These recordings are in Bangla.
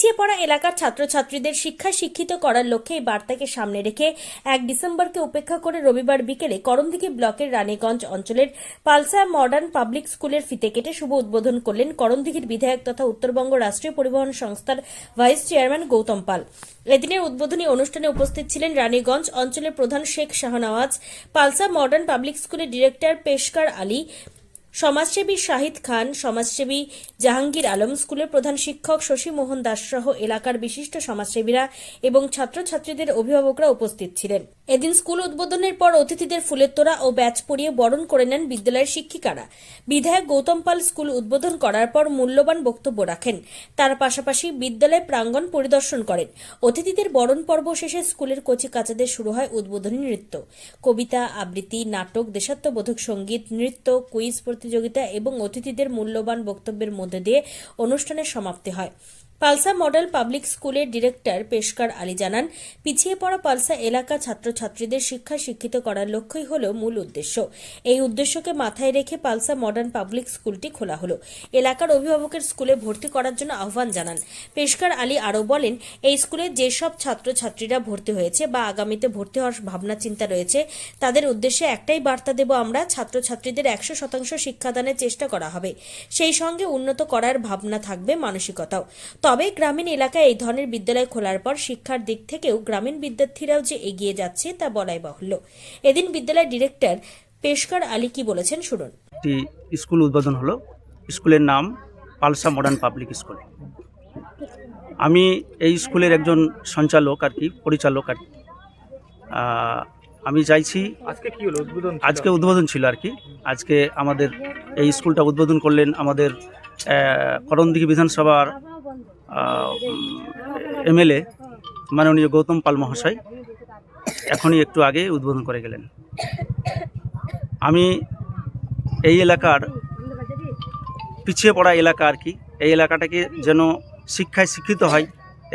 পিছিয়ে পড়া এলাকার ছাত্রছাত্রীদের শিক্ষায় শিক্ষিত করার লক্ষ্যে এই বার্তাকে সামনে রেখে এক ডিসেম্বরকে উপেক্ষা করে রবিবার বিকেলে করমদিঘি ব্লকের রানীগঞ্জ অঞ্চলের পালসা মডার্ন পাবলিক স্কুলের ফিতে কেটে শুভ উদ্বোধন করলেন করমদিঘির বিধায়ক তথা উত্তরবঙ্গ রাষ্ট্রীয় পরিবহন সংস্থার ভাইস চেয়ারম্যান গৌতম পাল। এদিনের উদ্বোধনী অনুষ্ঠানে উপস্থিত ছিলেন রানীগঞ্জ অঞ্চলের প্রধান শেখ শাহনওয়াজ পালসা মডার্ন পাবলিক স্কুলের ডিরেক্টর পেশকার আলী সমাজসেবী শাহিদ খান, সমাজসেবী জাহাঙ্গীর আলম, স্কুলের প্রধান শিক্ষক শশী মোহন দাস সহ এলাকার বিশিষ্ট সমাজসেবীরা এবং ছাত্রছাত্রীদের অভিভাবকরা উপস্থিত ছিলেন। এদিন স্কুল উদ্বোধনের পর অতিথিদের ফুলের তোড়া ও ব্যাচ পরিয়ে বরণ করে নেন বিদ্যালয়ের শিক্ষিকারা। বিধায়ক গৌতম পাল স্কুল উদ্বোধন করার পর মূল্যবান বক্তব্য রাখেন। তার পাশাপাশি বিদ্যালয় প্রাঙ্গণ পরিদর্শন করেন। অতিথিদের বরণ পর্ব শেষে স্কুলের কচি কাচাদের শুরু হয় উদ্বোধনী নৃত্য। কবিতা, আবৃত্তি, নাটক, দেশাত্মবোধক সংগীত, নৃত্য, কুইজ প্রতিযোগিতা এবং অতিথিদের মূল্যবান বক্তব্যের মধ্যে দিয়ে অনুষ্ঠানের সমাপ্তি হয়। পালসা মডেল পাবলিক স্কুলের ডিরেক্টর পেশকার আলী জানান, পিছিয়ে পড়া পালসা এলাকা ছাত্রছাত্রীদের শিক্ষা শিক্ষিত করার লক্ষ্যই হল মূল উদ্দেশ্য। এই উদ্দেশ্যকে মাথায় রেখে পালসা মডার্ন পাবলিক স্কুলটি খোলা হলো। এলাকার অভিভাবকের স্কুলে ভর্তি করার জন্য আহ্বান জানান। পেশকার আলী আরও বলেন, এই স্কুলে যেসব ছাত্রছাত্রীরা ভর্তি হয়েছে বা আগামীতে ভর্তি হওয়ার ভাবনা চিন্তা রয়েছে, তাদের উদ্দেশ্যে একটাই বার্তা দেব আমরা, ছাত্রছাত্রীদের একশো শতাংশ শিক্ষাদানের চেষ্টা করা হবে। সেই সঙ্গে উন্নত করার ভাবনা থাকবে মানসিকতাও। তবে গ্রামীণ এলাকায় এই ধরনের বিদ্যালয় খোলার পর শিক্ষার দিক থেকেও গ্রামীণ বিদ্যার্থীরাও যে এগিয়ে যাচ্ছে তা বলাই বাহুল্য। এদিন বিদ্যালয়ের ডিরেক্টর পেশকার আলী কি বলেছেন শুনুন। একটি স্কুল উদ্বোধন হলো। স্কুলের নাম পালসা মডার্ন পাবলিক স্কুল। আমি এই স্কুলের একজন সঞ্চালক আর কি পরিচালক আর আমি চাইছি আজকে কি হলো? উদ্বোধন ছিল? আজকে উদ্বোধন ছিল আর কি। আজকে আমাদের এই স্কুলটা উদ্বোধন করলেন আমাদের করণদিঘি বিধানসভার এমএলএ মাননীয় গৌতম পাল মহাশয় এখনই একটু আগে উদ্বোধন করে গেলেন। আমি এই এলাকার পিছিয়ে পড়া এলাকা আর কি, এই এলাকাটাকে যেন শিক্ষায় শিক্ষিত হয়।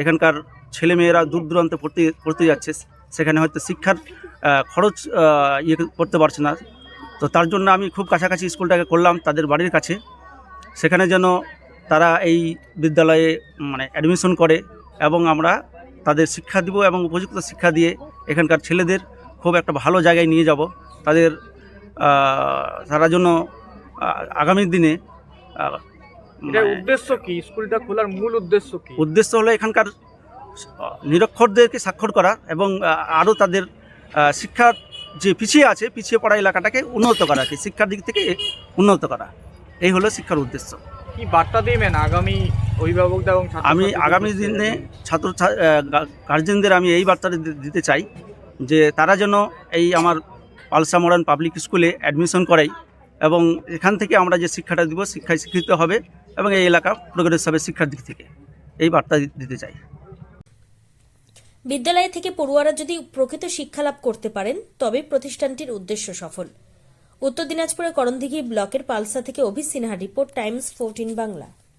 এখানকার ছেলেমেয়েরা দূর দূরান্তে পড়তে পড়তে যাচ্ছে, সেখানে হয়তো শিক্ষার খরচ ইয়ে করতে পারছে না। তো তার জন্য আমি খুব কাছাকাছি স্কুলটাকে করলাম তাদের বাড়ির কাছে। সেখানে যেন তারা এই বিদ্যালয়ে মানে অ্যাডমিশন করে এবং আমরা তাদের শিক্ষা দিব এবং উপযুক্ত শিক্ষা দিয়ে এখানকার ছেলেদের খুব একটা ভালো জায়গায় নিয়ে যাব। তাদের তারা জন্য আগামী দিনে মানে উদ্দেশ্য কি? স্কুলটা খোলার মূল উদ্দেশ্য কি? উদ্দেশ্য হলো এখানকার নিরক্ষরদেরকে স্বাক্ষর করা এবং আরও তাদের শিক্ষা যে পিছিয়ে আছে পিছিয়ে পড়া এলাকাটাকে উন্নত করা কি শিক্ষার দিক থেকে উন্নত করা। এই হলো শিক্ষার উদ্দেশ্য। কি বার্তা দিবেন আগামী অভিভাবকদের এবং আমি আগামী দিনে ছাত্র গার্জেনদের আমি এই বার্তাটা দিতে চাই যে তারা যেন এই আমার পালসা মডার্ন পাবলিক স্কুলে অ্যাডমিশন করাই এবং এখান থেকে আমরা যে শিক্ষাটা দিব শিক্ষায় শিক্ষিত হবে এবং এই এলাকা প্রোগ্রেস হবে শিক্ষার দিক থেকে এই বার্তা দিতে চাই। বিদ্যালয় থেকে পড়ুয়ারা যদি প্রকৃত শিক্ষা লাভ করতে পারেন তবে প্রতিষ্ঠানটির উদ্দেশ্য সফল। উত্তর দিনাজপুরের করণদিঘি ব্লকের পালসা থেকে Abhi Sinha report times fourteen Bangla.